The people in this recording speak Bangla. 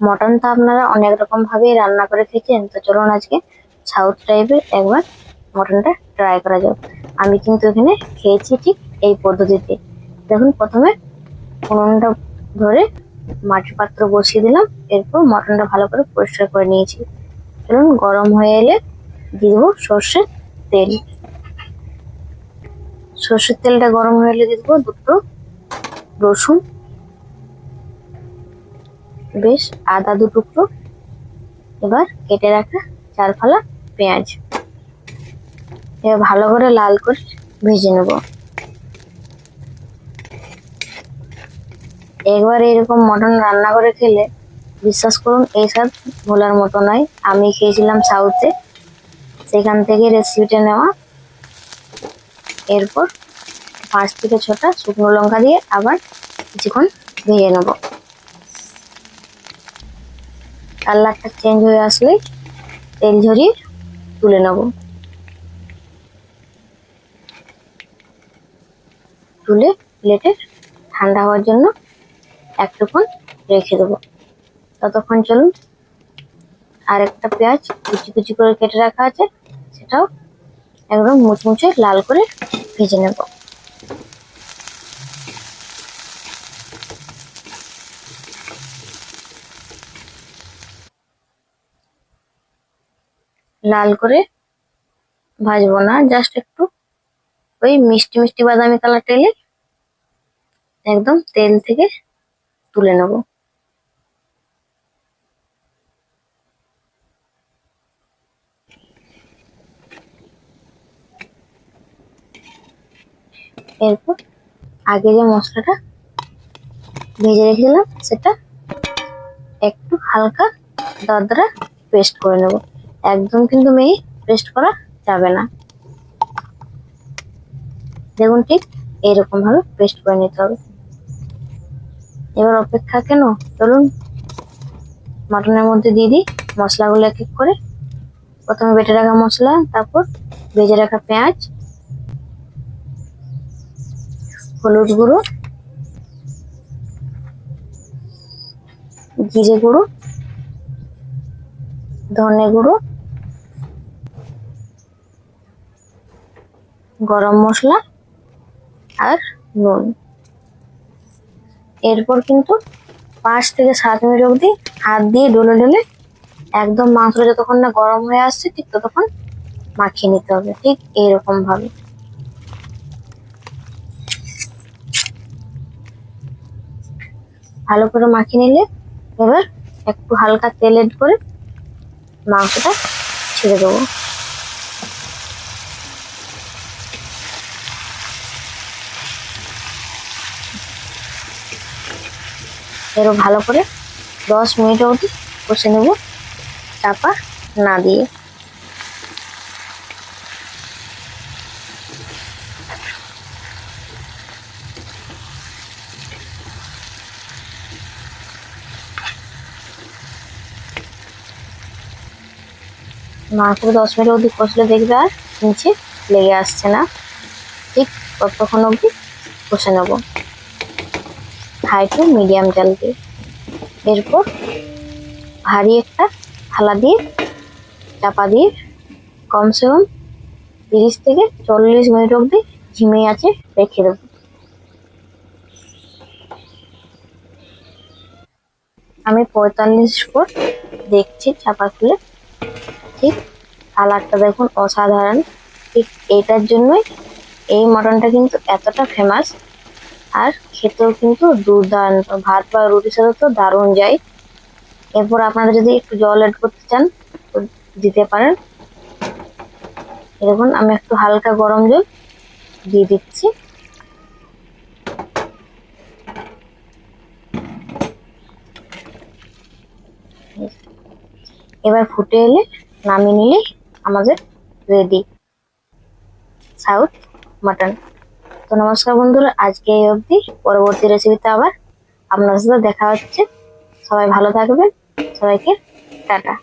মটন তো আপনারা অনেক রকম ভাবেই রান্না করে খেয়েছেন। তো চলুন আজকে সাউথ টাইপের একবার মটনটা ট্রাই করা যাক। আমি কিন্তু এখানে খেয়েছি ঠিক এই পদ্ধতিতে। দেখুন, প্রথমে উনুনটা ধরে মাটির পাত্র বসিয়ে দিলাম। এরপর মটনটা ভালো করে পরিষ্কার করে নিয়েছি। চলুন, গরম হয়ে এলে দিয়ে দেবো সর্ষের তেল। সর্ষের তেলটা গরম হয়ে এলে দিয়ে দেবো দুটো রসুন। বেশ আদা দু টুকরো। এবার কেটে রাখা চার ফালা পেঁয়াজ। এবার ভালো করে লাল করে ভেজে নেব। একবার এরকম মটন রান্না করে খেলে, বিশ্বাস করুন এই স্বাদ ভোলার মতো নয়। আমি খেয়েছিলাম সাউথে। সেখান থেকে রেসিপিটা নেওয়া। এরপর পাঁচ থেকে ছটা শুকনো লঙ্কা দিয়ে আবার কিছুক্ষণ ভেজে নেব। কালারটা চেঞ্জ হয়ে আসলে তেল ঝরিয়ে তুলে নেব। তুলে প্লেটে ঠান্ডা হওয়ার জন্য একটুক্ষণ রেখে দেবো। ততক্ষণ চলুন আর একটা পেঁয়াজ কুচি কুচি করে কেটে রাখা আছে, সেটাও একদম মুচমুচে লাল করে ভেজে নেব। লাল করে ভাজবো না জাস্ট একটু ওই মিষ্টি মিষ্টি বাদামি কালারটা এলে একদম তেল থেকে তুলে নেব। এরপর আগে যে মশলাটা ভেজে রেখেছিলাম সেটা একটু হালকা দরদরা পেস্ট করে নেব। একদম কিন্তু মেয়ে পেস্ট করা যাবে না। দেখুন ঠিক এইরকম ভাবে পেস্ট করে নিতে হবে। এবার অপেক্ষা কেন? চলুন মাটনের মধ্যে দিয়ে দিই মশলাগুলো এক এক করে। প্রথমে বেটে রাখা মশলা, তারপর ভেজে রাখা পেঁয়াজ, হলুদ গুঁড়ো, জিরে গুঁড়ো, ধনে গুঁড়ো গরম মশলা আর নুন। এরপর কিন্তু পাঁচ থেকে সাত মিনিট অবধি হাত দিয়ে ডলে ডলে একদম মাংসটা যতক্ষণ না গরম হয়ে আসছে, ঠিক ততক্ষণ মাখিয়ে নিতে হবে, ঠিক এইরকম ভাবে ভালো করে মাখিয়ে নিলে এবার একটু হালকা তেল এড করে মাংসটা ছেড়ে দেবো। এরও ভালো করে দশ মিনিট অবধি কষে নেব। চাপা না দিয়ে মাংস দশ মিনিট অবধি কষলে দেখবে আর নিচে লেগে আসছে না। ঠিক ততক্ষণ অবধি কষে নেব। হাই মিডিয়াম জাল দিয়ে। এরপর ভারী একটা থালা দিয়ে, চাপা দিয়ে, কমসে কম তিরিশ থেকে চল্লিশ মিনিট অবধি ঝিমে আছে, রেখে দেবো। আমি পঁয়তাল্লিশ ফুট দেখছি চাপা খুলে। ঠিক কালারটা দেখুন অসাধারণ। ঠিক এটার জন্যই এই মটনটা কিন্তু এতটা ফেমাস আর খেতেও কিন্তু দুর্দান্ত ভাত বা রুটির সাথে তো দারুণ যায়। এরপর আপনারা যদি একটু জল অ্যাড করতে চান, তো দিতে পারেন। দেখুন আমি একটু হালকা গরম জল দিয়ে দিচ্ছি। এবার ফুটে এলে নামিয়ে নিলে আমাদের রেডি সাউথ মাটন। তো নমস্কার বন্ধুরা, আজকে এই অবধি। পরবর্তী রেসিপিতে আবার আপনার সাথে দেখা হচ্ছে। সবাই ভালো থাকবেন। সবাইকে টাটা।